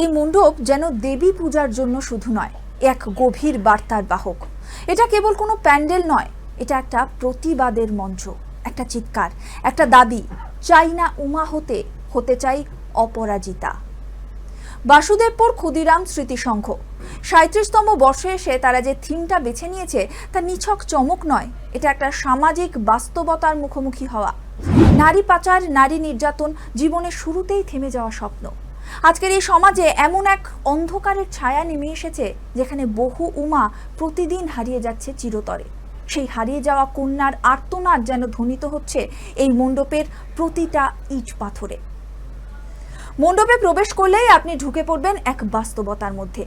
এই মণ্ডপ যেন দেবী পূজার জন্য শুধু নয়, এক গভীর বার্তার বাহক। এটা কেবল কোনো প্যান্ডেল নয়, এটা একটা প্রতিবাদের মঞ্চ, একটা চিৎকার, একটা দাবি, চাই না উমা হতে হতে চাই অপরাজিতা। বাসুদেবপুর ক্ষুদিরাম স্মৃতিসংঘ সাঁত্রিশতম বর্ষে এসে তারা যে থিমটা বেছে নিয়েছে, তা নিছক চমক নয়, এটা একটা সামাজিক বাস্তবতার মুখোমুখি হওয়া। নারী পাচার, নারী নির্যাতন জীবনের শুরুতেই থেমে যাওয়া স্বপ্ন। আজকের এই সমাজে এমন এক অন্ধকারের ছায়া নেমে এসেছে যেখানে বহু উমা প্রতিদিন হারিয়ে যাচ্ছে চিরতরে। সেই হারিয়ে যাওয়া কন্যার আর্তনাদ যেন ধ্বনিত হচ্ছে এই মণ্ডপের প্রতিটা ইট পাথরে। মণ্ডপে প্রবেশ করলেই আপনি ঢুকে পড়বেন এক বাস্তবতার মধ্যে।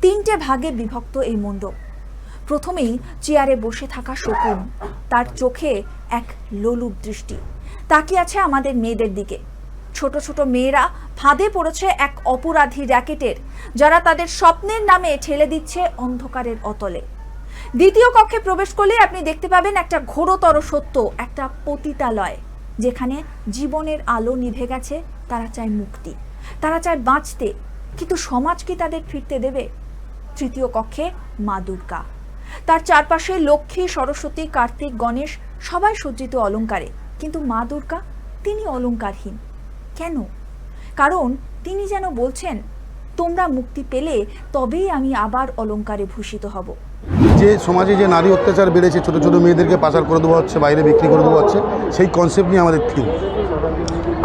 তিনটে ভাগে বিভক্ত এই মণ্ডপ। প্রথমেই চেয়ারে বসে থাকা শকুন, তার চোখে এক লোলুপ দৃষ্টি। তাকিয়ে আছে আমাদের মেয়েদের দিকে। ছোট ছোট মেয়েরা ফাঁদে পড়েছে এক অপরাধী র্যাকেটের, যারা তাদের স্বপ্নের নামে ঠেলে দিচ্ছে অন্ধকারের অতলে। দ্বিতীয় কক্ষে প্রবেশ করলে আপনি দেখতে পাবেন একটা ঘোরতর সত্য, একটা পতিতালয়, যেখানে জীবনের আলো নিভে গেছে, তারা চায় মুক্তি। তারা চায় বাঁচতে, কিন্তু সমাজ কি তাদের ফিরতে দেবে? তৃতীয় কক্ষে মা দুর্গা। তার চারপাশে লক্ষ্মী, সরস্বতী, কার্তিক, গণেশ সবাই সজ্জিত অলংকারে কিন্তু মা দুর্গা, তিনি অলংকারহীন কেন? কারণ তিনি যেন বলছেন, তোমরা মুক্তি পেলে তবেই আমি আবার অলংকারে ভূষিত হব। যে সমাজে যে নারী অত্যাচার বেড়েছে, ছোট ছোট মেয়েদেরকে পাচার করে দেওয়া হচ্ছে, বাইরে বিক্রি করে দেওয়া হচ্ছে, সেই কনসেপ্ট নিয়ে আমাদের থিম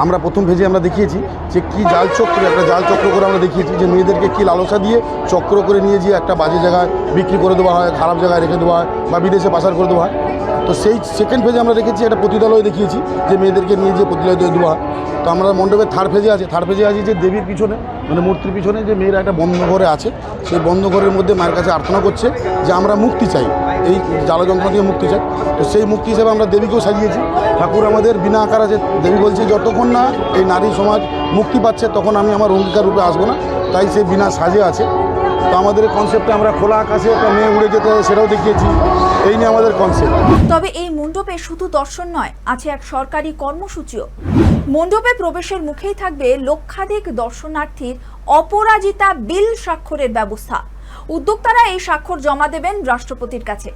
আমরা প্রথম ভেজে আমরা দেখিয়েছি যে কি জাল চক্র, একটা জাল চক্র করে আমরা দেখিয়েছি যে মেয়েদেরকে কি লালসা দিয়ে চক্র করে নিয়ে গিয়ে একটা বাজে জায়গায় বিক্রি করে দেওয়া হয়, খারাপ জায়গায় রেখে দেওয়া হয় বা বিদেশে পাচার করে দেওয়া হয়। তো সেই সেকেন্ড ফেজে আমরা রেখেছি একটা প্রতিদালয় দেখিয়েছি, যে মেয়েদেরকে নিয়ে যে প্রতিদালয় দেওয়া তো আমরা মণ্ডপের থার্ড ফেজে আছে। থার্ড ফেজে আছি যে দেবীর পিছনে মানে মূর্তির পিছনে যে মেয়েরা একটা বন্ধ ঘরে আছে, সেই বন্ধ ঘরের মধ্যে মায়ের কাছে আর্থনা করছে যে আমরা মুক্তি চাই। এই জ্বালা যন্ত্রণা থেকে মুক্তি চাই। তো সেই মুক্তি হিসেবে আমরা দেবীকেও সাজিয়েছি। ঠাকুর আমাদের বিনা আকার আছে। দেবী বলছে, যতক্ষণ না এই নারী সমাজ মুক্তি পাচ্ছে, তখন আমি আমার অঙ্গীকার রূপে আসব না। তাই সে বিনা সাজে আছে। তো আমাদের কনসেপ্টে আমরা খোলা আকাশে একটা মেয়ে উড়ে যেতে সেটাও দেখিয়েছি। এই নিয়ে আমাদের কনসেপ্ট তবে এই মণ্ডপে শুধু দর্শন নয়, আছে এক সরকারি কর্মসূচিও। মণ্ডপে প্রবেশের মুখেই থাকবে লক্ষাধিক দর্শনার্থীর অপরাজিতা বিল স্বাক্ষরের ব্যবস্থা। উদ্যোক্তারা এই স্বাক্ষর জমা দেবেন রাষ্ট্রপতির কাছে।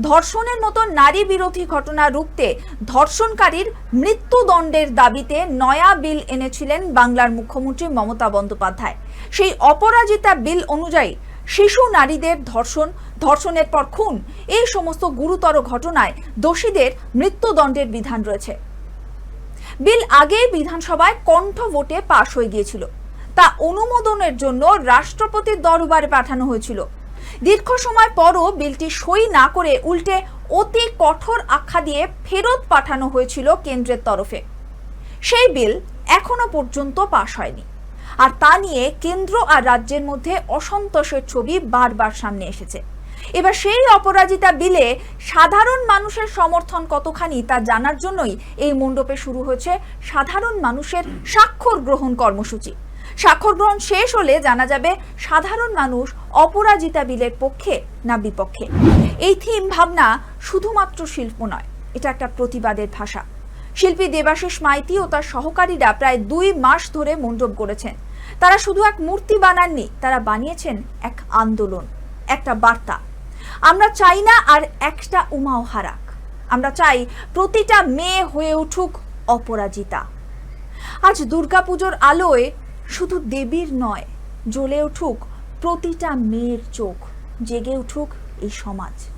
ধর্ষণের মতো নারী বিরোধী ঘটনা রুখতে ধর্ষণকারীর মৃত্যুদণ্ডের দাবিতে নয়া বিল এনেছিলেন বাংলার মুখ্যমন্ত্রী মমতা বন্দ্যোপাধ্যায়। সেই অপরাজিতা বিল অনুযায়ী শিশু নারীদের ধর্ষণ, ধর্ষণের পর খুন, এই সমস্ত গুরুতর ঘটনায় দোষীদের মৃত্যুদণ্ডের বিধান রয়েছে। বিল আগেই বিধানসভায় কণ্ঠ ভোটে পাশ হয়ে গিয়েছিল। তা অনুমোদনের জন্য রাষ্ট্রপতির দরবারে পাঠানো হয়েছিল। দীর্ঘ সময় পরও বিলটি সই না করে উল্টে অতি কঠোর আখ্যা দিয়ে ফেরত পাঠানো হয়েছিল কেন্দ্রের তরফে। সেই বিল এখনও পর্যন্ত পাশ হয়নি। আর তা নিয়ে কেন্দ্র আর রাজ্যের মধ্যে অসন্তোষের ছবি বারবার সামনে এসেছে। এবার সেই অপরাজিতা বিলে সাধারণ মানুষের সমর্থন কতখানি তা জানার জন্যই এই মণ্ডপে শুরু হয়েছে সাধারণ মানুষের স্বাক্ষর গ্রহণ কর্মসূচি। স্বাক্ষর গ্রহণ শেষ হলে জানা যাবে সাধারণ মানুষ অপরাজিতা বিলের পক্ষে না বিপক্ষে। এই থিম ভাবনা শুধুমাত্র শিল্প নয়, এটা একটা প্রতিবাদের ভাষা। শিল্পী দেবাশিস মাইতি ও তার সহকারীরা প্রায় দুই মাস ধরে মণ্ডপ গড়েছেন। তারা শুধু এক মূর্তি বানাননি, তারা বানিয়েছেন এক আন্দোলন, একটা বার্তা। আমরা চাই না আর একটা উমাও হারাক। আমরা চাই প্রতিটা মেয়ে হয়ে উঠুক অপরাজিতা। আজ দুর্গাপুজোর আলোয় শুধু দেবীর নয় জ্বলে উঠুক প্রতিটা মেয়ের চোখ জেগে উঠুক এই সমাজ।